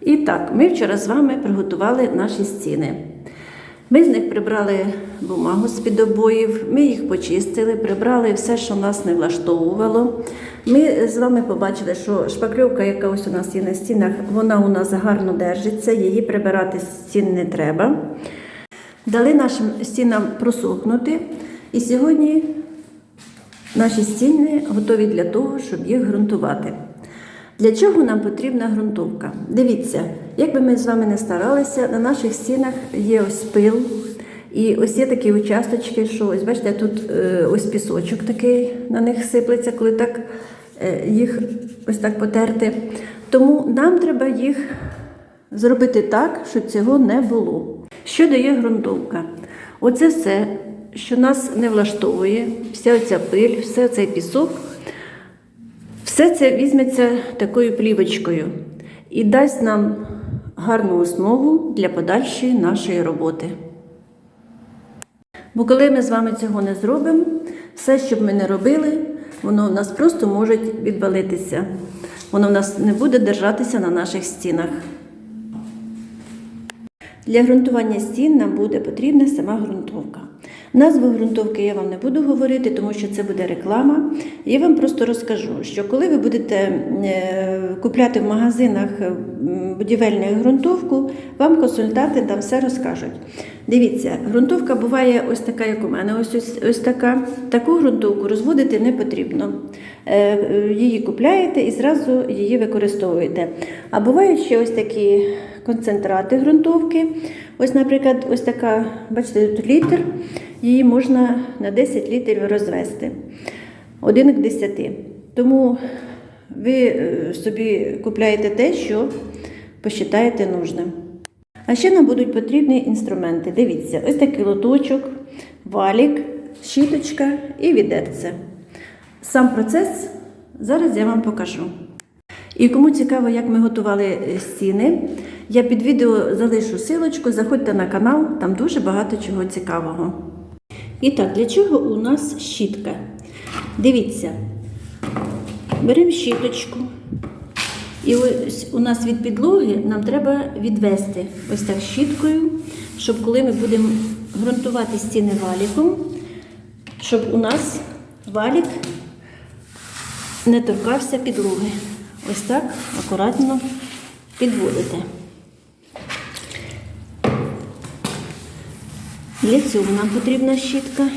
І так, ми вчора з вами приготували наші стіни. Ми з них прибрали бумагу з-під обоїв, ми їх почистили, прибрали все, що нас не влаштовувало. Ми з вами побачили, що шпакльовка, яка ось у нас є на стінах, вона у нас гарно держиться, її прибирати з стін не треба. Дали нашим стінам просохнути. І сьогодні наші стіни готові для того, щоб їх ґрунтувати. Для чого нам потрібна ґрунтовка? Дивіться, як би ми з вами не старалися, на наших стінах є ось пил. І ось є такі участочки, що ось бачите, тут е, ось пісочок такий на них сиплеться, коли так е, їх ось так потерти. Тому нам треба їх зробити так, щоб цього не було. Що дає ґрунтовка? Оце все, що нас не влаштовує, вся ця пиль, все цей пісок. Все це візьметься такою плівочкою і дасть нам гарну основу для подальшої нашої роботи. Бо коли ми з вами цього не зробимо, все, що б ми не робили, воно в нас просто може відвалитися. Воно в нас не буде держатися на наших стінах. Для ґрунтування стін нам буде потрібна сама ґрунтовка. Назву ґрунтовки я вам не буду говорити, тому що це буде реклама. Я вам просто розкажу, що коли ви будете е, купляти в магазинах будівельну ґрунтовку, вам консультанти там все розкажуть. Дивіться, ґрунтовка буває ось така, як у мене, ось, ось, ось така. Таку ґрунтовку розводити не потрібно. Е, е, Її купляєте і зразу її використовуєте. А бувають ще ось такі концентрати ґрунтовки. Ось, наприклад, ось така, бачите, тут літр, її можна на 10 літрів розвести. Один к 10. Тому ви е, собі купляєте те, що посчитаєте нужним. А ще нам будуть потрібні інструменти. Дивіться, ось такий лоточок, валік, щіточка і відерце. Сам процес зараз я вам покажу. І кому цікаво, як ми готували е, стіни, я під відео залишу силочку, заходьте на канал, там дуже багато чого цікавого. І так, для чого у нас щітка? Дивіться, беремо щіточку. І ось у нас від підлоги нам треба відвести ось так щіткою, щоб коли ми будемо ґрунтувати стіни валіком, щоб у нас валік не торкався підлоги. Ось так акуратно підводите. Для цього нам потрібна щітка.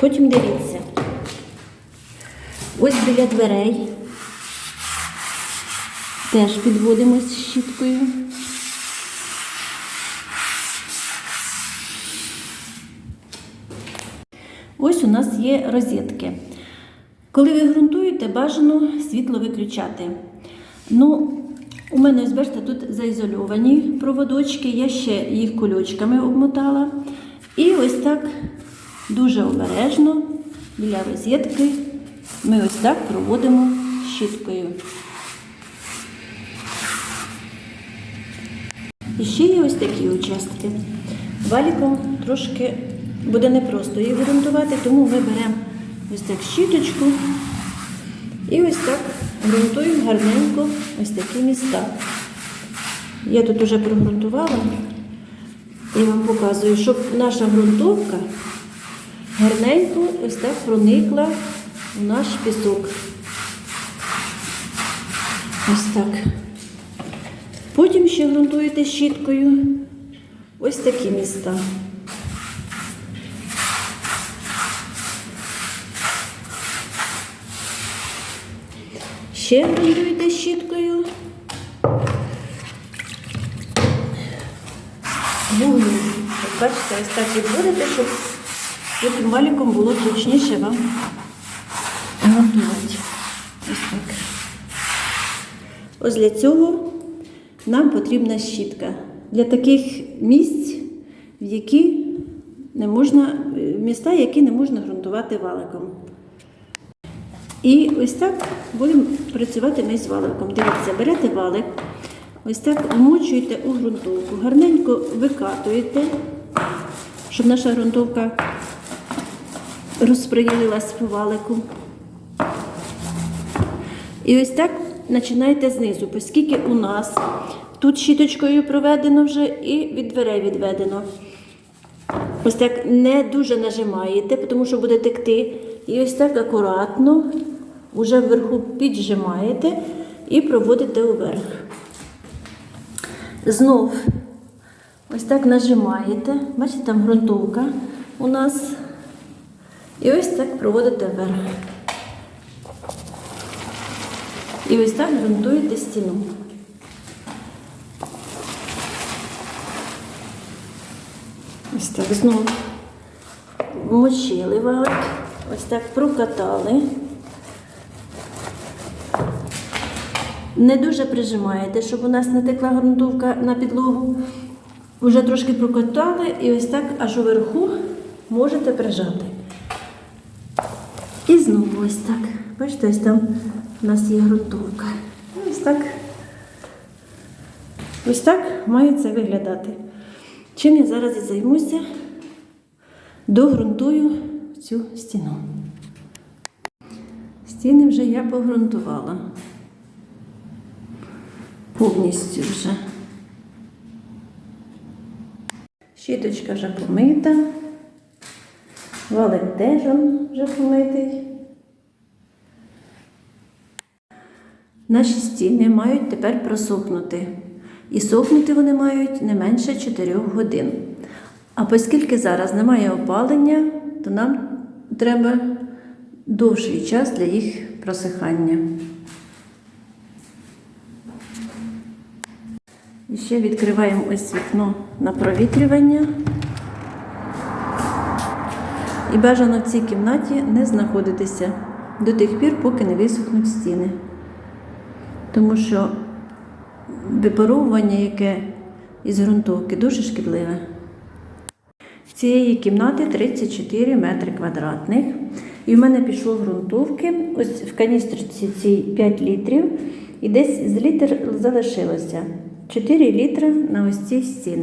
Потім дивіться. Ось біля дверей теж підводимо з щіткою. Ось у нас є розетки. Коли ви ґрунтуєте, бажано світло виключати. Ну, у мене, ось бачите, тут заізольовані проводочки, я ще їх кульочками обмотала. І ось так дуже обережно біля розетки ми ось так проводимо щіткою. І ще є ось такі участки. Валіком трошки буде непросто їх ґрунтувати, тому ми беремо ось так щіточку і ось так ґрунтуємо гарненько ось такі міста. Я тут вже прогрунтувала і вам показую, щоб наша ґрунтовка гарненько ось так проникла в наш пісок. Ось так. Потім ще ґрунтуєте щіткою ось такі міста. Ще ґрунтуєте щіткою. Вуглю. От бачите, ось так відводите, щоб потім валіком було точніше вам ґрунтувати. Ось так. Ось для цього нам потрібна щітка для таких місць, в які не можна, міста, які не можна ґрунтувати валиком. І ось так будемо працювати ми з валиком. Дивіться, берете валик, ось так вмочуєте у ґрунтовку, гарненько викатуєте, щоб наша ґрунтовка розподілилась по валику. І ось так починайте знизу, оскільки у нас тут щіточкою проведено вже і від дверей відведено. Ось так не дуже нажимаєте, тому що буде текти. І ось так акуратно, уже вверху піджимаєте і проводите уверх. Знов ось так нажимаєте. Бачите, там ґрунтовка у нас. І ось так проводите вверх. І ось так ґрунтуєте стіну. Ось так знову мочили валик, ось так прокатали. Не дуже прижимаєте, щоб у нас не текла ґрунтовка на підлогу. Вже трошки прокатали і ось так аж уверху можете прижати. І знову ось так. Бачите, ось там у нас є ґрунтовка. Ось так. Ось так має це виглядати. Чим я зараз і займуся, догрунтую цю стіну. Стіни вже я погрунтувала. Повністю вже. Щіточка вже помита. Валик теж вже помитий. Наші стіни мають тепер просохнути. І сохнути вони мають не менше 4 годин. А оскільки зараз немає опалення, то нам треба довший час для їх просихання. І ще відкриваємо ось вікно на провітрювання. І бажано в цій кімнаті не знаходитися до тих пір, поки не висохнуть стіни. Тому що випаровування, яке із ґрунтовки, дуже шкідливе. Цієї кімнати 34 метри квадратних. І в мене пішло ґрунтовки. Ось в каністрці цій 5 літрів. І десь з літр залишилося 4 літри на ось ці стіни.